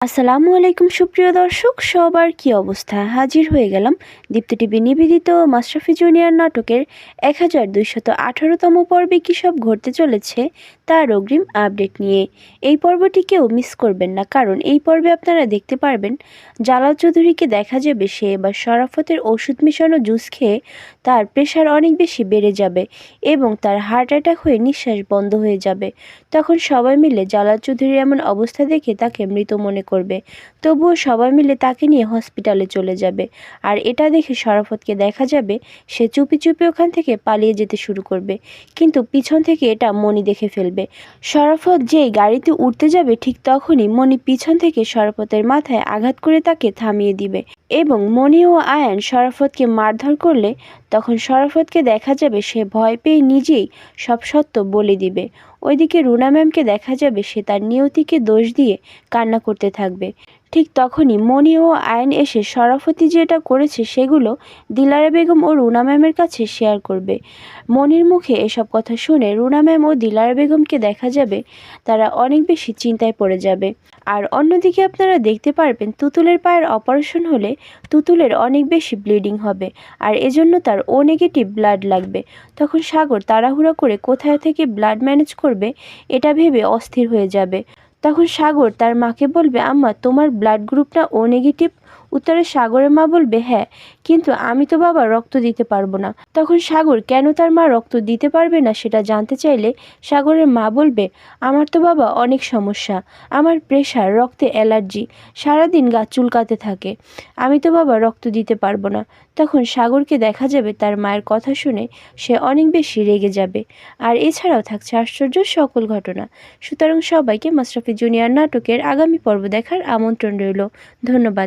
আসসালামু আলাইকুম সুপ্রিয় দর্শক, সবার কি অবস্থা? হাজির হয়ে গেলাম দীপ্ত টিভি নিবেদিত মাশরাফি জুনিয়র নাটকের এক হাজার দুইশত আঠারোতম পর্বে কী সব ঘটতে চলেছে তার অগ্রিম আপডেট নিয়ে। এই পর্বটি কেউ মিস করবেন না, কারণ এই পর্বে আপনারা দেখতে পারবেন জালাল চৌধুরীকে দেখা যাবে সে এবার শরাফতের ওষুধ মেশানো জুস খেয়ে তার প্রেশার অনেক বেশি বেড়ে যাবে এবং তার হার্ট অ্যাটাক হয়ে নিঃশ্বাস বন্ধ হয়ে যাবে। তখন সবাই মিলে জালাল চৌধুরীর এমন অবস্থা দেখে তাকে মৃত মনে করবে। তবুও সবাই মিলে তাকে নিয়ে হসপিটালে চলে যাবে। আর এটা দেখে শরাফতকে দেখা যাবে, সে চুপি চুপি ওখান থেকে পালিয়ে যেতে শুরু করবে। কিন্তু পিছন থেকে এটা মনি দেখে ফেলবে। শরাফত যেই গাড়িতে উঠতে যাবে, ঠিক তখনই মনি পিছন থেকে শরাফতের মাথায় আঘাত করে তাকে থামিয়ে দিবে। এবং মনি ও আয়ান শরাফতকে মারধর করলে তখন শরাফতকে দেখা যাবে সে ভয় পেয়ে নিজেই সব সত্য বলে দিবে। ওইদিকে রুনা ম্যামকে দেখা যাবে সে তার নিয়তিকে দোষ দিয়ে কান্না করতে থাকবে। ঠিক তখনই মনি ও আয়ন এসে শরাফতি যেটা করেছে সেগুলো দিলারা বেগম ও রুনা ম্যামের কাছে শেয়ার করবে। মনির মুখে এসব কথা শুনে রুনা ম্যাম ও দিলারা বেগমকে দেখা যাবে, তারা অনেক বেশি চিন্তায় পড়ে যাবে। আর অন্যদিকে আপনারা দেখতে পারবেন তুতুলের পায়ের অপারেশন হলে তুতুলের অনেক বেশি ব্লিডিং হবে, আর এজন্য তার ও নেগেটিভ ব্লাড লাগবে। তখন সাগর তাড়াহুড়া করে কোথায় থেকে ব্লাড ম্যানেজ করবে, এটা ভেবে অস্থির হয়ে যাবে। তখন সাগর তার মাকে বলবে আম্মা তোমার ব্লাড গ্রুপটা ও নেগেটিভ উত্তরে সাগরের মা বলবে হ্যাঁ কিন্তু আমি তো বাবা রক্ত দিতে পারব না। তখন সাগর, কেন তার মা রক্ত দিতে পারবে না সেটা জানতে চাইলে? সাগরের মা বলবে, আমার তো বাবা অনেক সমস্যা। আমার প্রেশার, রক্তে অ্যালার্জি, সারাদিন গা চুলকাতে থাকে। আমি তো বাবা রক্ত দিতে পারব না। তখন সাগরকে দেখা যাবে তার মায়ের কথা শুনে সে অনেক বেশি রেগে যাবে। আর এছাড়াও থাকছে আশ্চর্য সকল ঘটনা। সুতরাং সবাইকে মাশরাফি জুনিয়র নাটকের আগামী পর্ব দেখার আমন্ত্রণ রইল। ধন্যবাদ।